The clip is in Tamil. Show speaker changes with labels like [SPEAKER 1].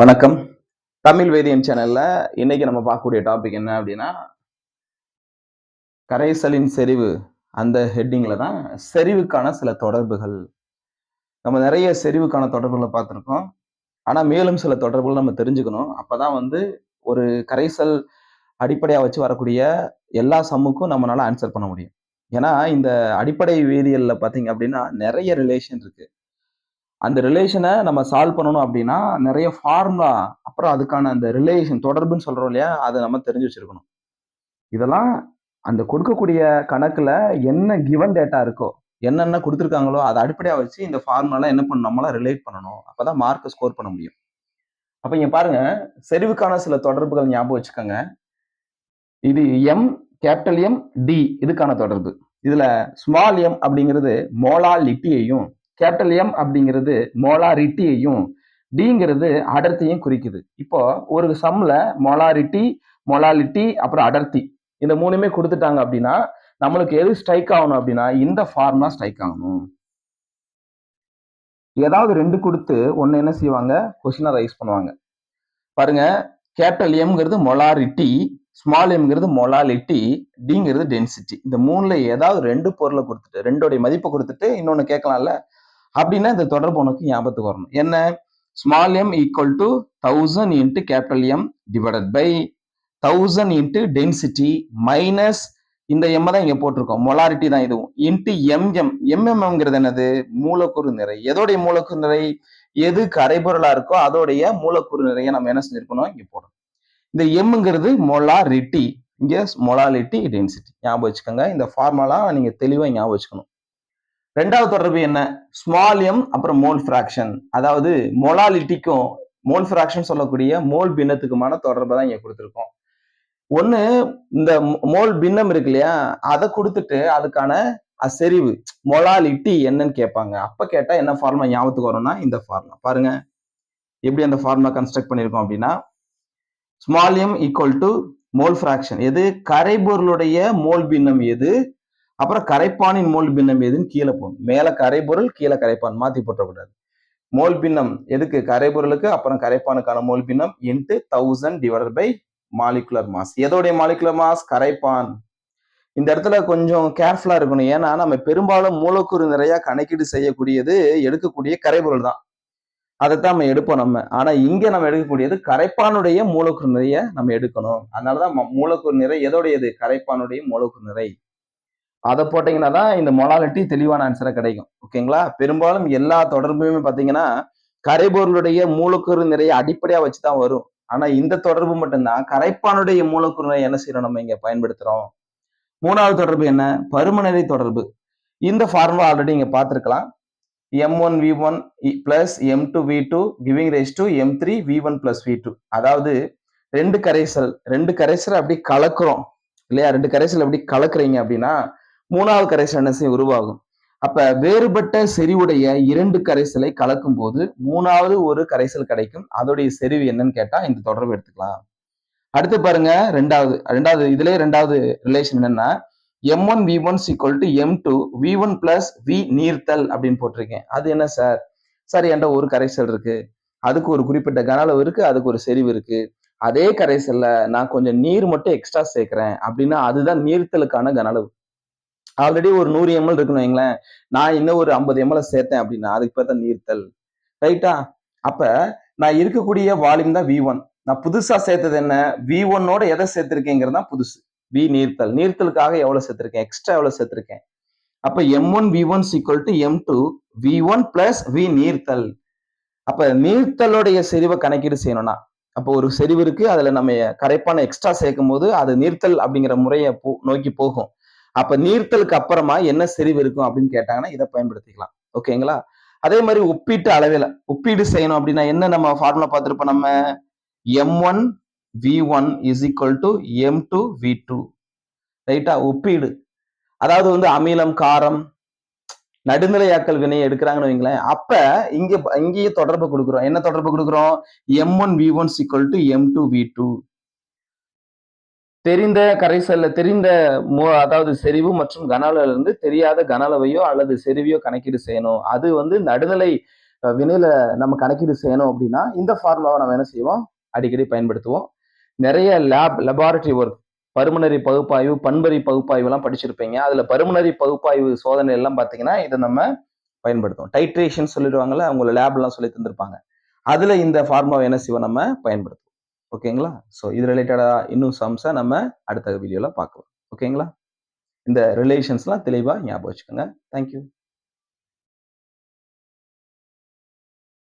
[SPEAKER 1] வணக்கம். தமிழ் வேதியம் சேனல்ல இன்னைக்கு நம்ம பார்க்கக்கூடிய டாபிக் என்ன அப்படின்னா கரைசலின் செறிவு அந்த ஹெட்டிங்ல தான் செறிவுக்கான சில தொடர்புகள். நம்ம நிறைய செறிவுக்கான தொடர்புகளை பார்த்துருக்கோம். ஆனா மேலும் சில தொடர்புகள் நம்ம தெரிஞ்சுக்கணும். அப்பதான் வந்து ஒரு கரைசல் அடிப்படையாக வச்சு வரக்கூடிய எல்லா சம்முக்கும் நம்மளால ஆன்சர் பண்ண முடியும். ஏன்னா இந்த அடிப்படை வேதியியலில் பார்த்தீங்க அப்படின்னா நிறைய ரிலேஷன் இருக்குது அந்த ரிலேஷனை நம்ம சால்வ் பண்ணணும் அப்படின்னா நிறைய ஃபார்முலா அப்புறம் அதுக்கான அந்த ரிலேஷன் தொடர்புன்னு சொல்கிறோம் இல்லையா அதை நம்ம தெரிஞ்சு வச்சிருக்கணும். இதெல்லாம் அந்த கொடுக்கக்கூடிய கணக்கில் என்ன கிவன் டேட்டா இருக்கோ என்னென்ன கொடுத்துருக்காங்களோ அதை அடிப்படையாக வச்சு இந்த ஃபார்முலாலாம் என்ன பண்ணணும் நம்மளாம் ரிலேட் பண்ணணும். அப்போ தான் மார்க்கை ஸ்கோர் பண்ண முடியும். அப்போ இங்கே பாருங்க செறிவுக்கான சில தொடர்புகள் ஞாபகம் வச்சுக்கோங்க. இது எம் கேபிட்டல் எம் டி இதுக்கான தொடர்பு. இதில் ஸ்மால் எம் அப்படிங்கிறது மோலாலிட்டியையும் கேபிட்டல் எம் அப்படிங்கிறது மோலாரிட்டியையும் டிங்கிறது அடர்த்தியையும் குறிக்குது. இப்போ ஒரு சம்ல மொலாரிட்டி மொலாலிட்டி அப்புறம் அடர்த்தி இந்த மூணுமே கொடுத்துட்டாங்க அப்படின்னா நம்மளுக்கு எது ஸ்ட்ரைக் ஆகணும் அப்படின்னா இந்த ஃபார்முலா ஸ்ட்ரைக் ஆகணும். ஏதாவது ரெண்டு கொடுத்து ஒன்று என்ன செய்வாங்க? கொஸ்டினை ரைஸ் பண்ணுவாங்க. பாருங்க கேபிட்டல் எம்ங்கிறது மொலாரிட்டி ஸ்மால் எம்ங்கிறது மொலாலிட்டி டிங்கிறது டென்சிட்டி இந்த மூணுல ஏதாவது ரெண்டு பொருளை கொடுத்துட்டு ரெண்டோடைய மதிப்பை கொடுத்துட்டு இன்னொன்னு கேட்கலாம்ல? அப்படின்னா இந்த தொடர்பு உனக்கு ஞாபகத்துக்கு வரணும். என்ன? Small M equal to thousand into capital M divided by thousand into density minus இந்த எம் தான் இங்கே போட்டிருக்கோம். மொலாரிட்டி தான் இதுவும். இன்ட்டு எம்எம் எம்எம்ங்கிறது என்னது? மூலக்கூறு நிறை. எதோடைய மூலக்கூறு நிறை? எது கரைபொருளாக இருக்கோ அதோடைய மூலக்கூறு நிறைய நம்ம என்ன செஞ்சிருக்கணும்? இங்கே போடணும். இந்த எம்ங்கிறது மொலாரிட்டி இங்கே மொலாலிட்டி டென்சிட்டி ஞாபகம் வச்சுக்கோங்க. இந்த ஃபார்முலா நீங்கள் தெளிவாக ஞாபகம் வச்சுக்கணும். ரெண்டாவது தொடர்பு என்ன? ஸ்மால் எம் அப்புறம் மோல் ஃபிராக்ஷன் அதாவது மொலாலிட்டிக்கும் மோல் ஃப்ராக்ஷன் சொல்லக்கூடிய மோல் பின்னத்துக்குமான தொடர்பை தான் இங்கே கொடுத்துருக்கோம். ஒன்று இந்த மோல் பின்னம் இருக்கு இல்லையா அதை கொடுத்துட்டு அதுக்கான செறிவு மொலாலிட்டி என்னன்னு கேட்பாங்க. அப்போ கேட்டால் என்ன ஃபார்மா ஞாபகத்துக்கு வரும்னா இந்த ஃபார்மா பாருங்க. எப்படி அந்த ஃபார்மா கன்ஸ்ட்ரக்ட் பண்ணியிருக்கோம் அப்படின்னா small M equal to mole fraction எது? கரைபொருளுடைய மோல் பின்னம் எது? அப்புறம் கரைப்பானின் மோல் பின்னம் எதுன்னு கீழே போகும். மேல கரைபொருள் கீழே கரைப்பான் மாத்தி போட்டக்கூடாது. மோல் பின்னம் எதுக்கு? கரைபொருளுக்கு அப்புறம் கரைப்பானுக்கான மோல் பின்னம் into thousand divided by molecular mass எதோடைய molecular mass கரைப்பான். இந்த இடத்துல கொஞ்சம் கேர்ஃபுல்லா இருக்கணும். ஏன்னா நம்ம பெரும்பாலும் மூலக்கூறு நிறைய கணக்கீடு செய்யக்கூடியது எடுக்கக்கூடிய கரைபொருள் தான். அதைத்தான் நம்ம எடுப்போம் நம்ம. ஆனா இங்க நம்ம எடுக்கக்கூடியது கரைப்பானுடைய மூலக்கூறு நிறைய நம்ம எடுக்கணும். அதனாலதான் மூலக்கூறு நிறை எதோடையது? கரைப்பானுடைய மூலக்கூறு நிறை. அதை போட்டீங்கன்னா தான் இந்த மொலாலிட்டி தெளிவான ஆன்சரை கிடைக்கும். ஓகேங்களா பெரும்பாலும் எல்லா தொடர்புமே பார்த்தீங்கன்னா கரைபொருளுடைய மூலக்கூறு நிறைய அடிப்படையாக வச்சு தான் வரும். ஆனால் இந்த தொடர்பு மட்டும்தான் கரைப்பானுடைய மூலக்கூறு என்ன செய்யறோம்? நம்ம இங்கே பயன்படுத்துகிறோம் மூணாவது தொடர்பு என்ன? பருமநிலை தொடர்பு. இந்த ஃபார்முலா ஆல்ரெடி இங்கே பார்த்துருக்கலாம். M one V one plus M two V two giving rise to M three V one plus V two அதாவது ரெண்டு கரைசல் ரெண்டு கரைசல் அப்படி கலக்குறோம். இல்லையா? ரெண்டு கரைசல் அப்படி கலக்குறீங்க அப்படின்னா மூணாவது கரைசல் என்ன செய்ய உருவாகும். அப்ப வேறுபட்ட செறிவுடைய இரண்டு கரைசலை கலக்கும் போது மூணாவது ஒரு கரைசல் கிடைக்கும். அதோடைய செறிவு என்னன்னு கேட்டா இந்த தொடர்பு எடுத்துக்கலாம். அடுத்து பாருங்க ரெண்டாவது. ரெண்டாவது இதுலயே ரெண்டாவது ரிலேஷன் என்னன்னா M one V one is equal to M two V one plus V நீர்த்தல் அப்படின்னு போட்டிருக்கேன். அது என்ன சார்? சார் என்கிட்ட ஒரு கரைசல் இருக்கு. அதுக்கு ஒரு குறிப்பிட்ட கன அளவு இருக்கு அதுக்கு ஒரு செறிவு இருக்கு. அதே கரைசல்ல நான் கொஞ்சம் நீர் மட்டும் எக்ஸ்ட்ரா சேர்க்கிறேன் அப்படின்னா அதுதான் நீர்த்தலுக்கான கன அளவு. ஆல்ரெடி ஒரு நூறு எம்எல் இருக்குன்னு வைங்களேன். நான் இன்னும் ஒரு ஐம்பது எம்எல் சேர்த்தேன் அப்படின்னா அதுக்கு பேர் தான் நீர்த்தல். ரைட்டா அப்ப நான் இருக்கக்கூடிய வால்யூம் தான் வி ஒன் நான் புதுசா சேர்த்தது என்ன? வி ஒன்னோட எதை சேர்த்திருக்கேங்கிறது தான் புதுசு. வி நீர்த்தல். நீர்த்தலுக்காக எவ்வளவு சேர்த்திருக்கேன்? எக்ஸ்ட்ரா எவ்வளவு சேர்த்திருக்கேன்? அப்ப M one V one is equal to M two V one plus V நீர்த்தல். அப்ப நீர்த்தலுடைய செறிவை கணக்கீடு செய்யணும்னா அப்போ ஒரு செறிவு இருக்கு. அதுல நம்ம கரைப்பான எக்ஸ்ட்ரா சேர்க்கும் போது அது நீர்த்தல் அப்படிங்கிற முறையை போ நோக்கி போகும். அப்ப நீர்த்தலுக்கு அப்புறமா என்ன செறிவு இருக்கும் அப்படின்னு கேட்டாங்கன்னா இதை பயன்படுத்திக்கலாம். ஓகேங்களா? அதே மாதிரி ஒப்பீட்டு அளவில் ஒப்பீடு செய்யணும் அப்படின்னா என்ன நம்ம ஃபார்முலா பார்த்துருப்போம் நம்ம? M one V one is equal to M two V two ரைட்டா ஒப்பீடு. அதாவது வந்து அமிலம் காரம் நடுநிலையாக்கல் வினையை எடுக்கிறாங்கன்னு வைங்களேன். அப்ப இங்க இங்கேயே தொடர்பு கொடுக்குறோம். என்ன தொடர்பு கொடுக்குறோம்? M one V one is equal to M two V two தெரிந்த கரைசல்ல தெரிந்த மோ அதாவது செறிவு மற்றும் கன இருந்து தெரியாத கன அளவையோ அல்லது செறிவையோ கணக்கீடு செய்யணும். அது வந்து நடுநிலை வினையில நம்ம கணக்கீடு செய்யணும் அப்படின்னா இந்த ஃபார்முலாவை நம்ம என்ன செய்வோம்? அடிக்கடி பயன்படுத்துவோம். நிறைய லேப் லெபார்டரி ஒர்க் பருமனரி பகுப்பாய்வு பண்பரி பகுப்பாய்வு எல்லாம் படிச்சிருப்பீங்க. அதுல பருமனரி பகுப்பாய்வு சோதனை எல்லாம் பாத்தீங்கன்னா இதை நம்ம பயன்படுத்துவோம். டைட்ரேஷன் சொல்லிடுவாங்கல்ல உங்களை லேப் எல்லாம் சொல்லி தந்திருப்பாங்க. அதுல இந்த ஃபார்முலாவை என்ன செய்வோம்? நம்ம பயன்படுத்துவோம். ஓகேங்களா? ஸோ இது ரிலேட்டடாக இன்னும் சம்ஸை நம்ம அடுத்த வீடியோவில் பார்க்கலாம். ஓகேங்களா? இந்த ரிலேஷன்ஸ்லாம் தெளிவாக ஞாபகம் வச்சுக்கோங்க. தேங்க்யூ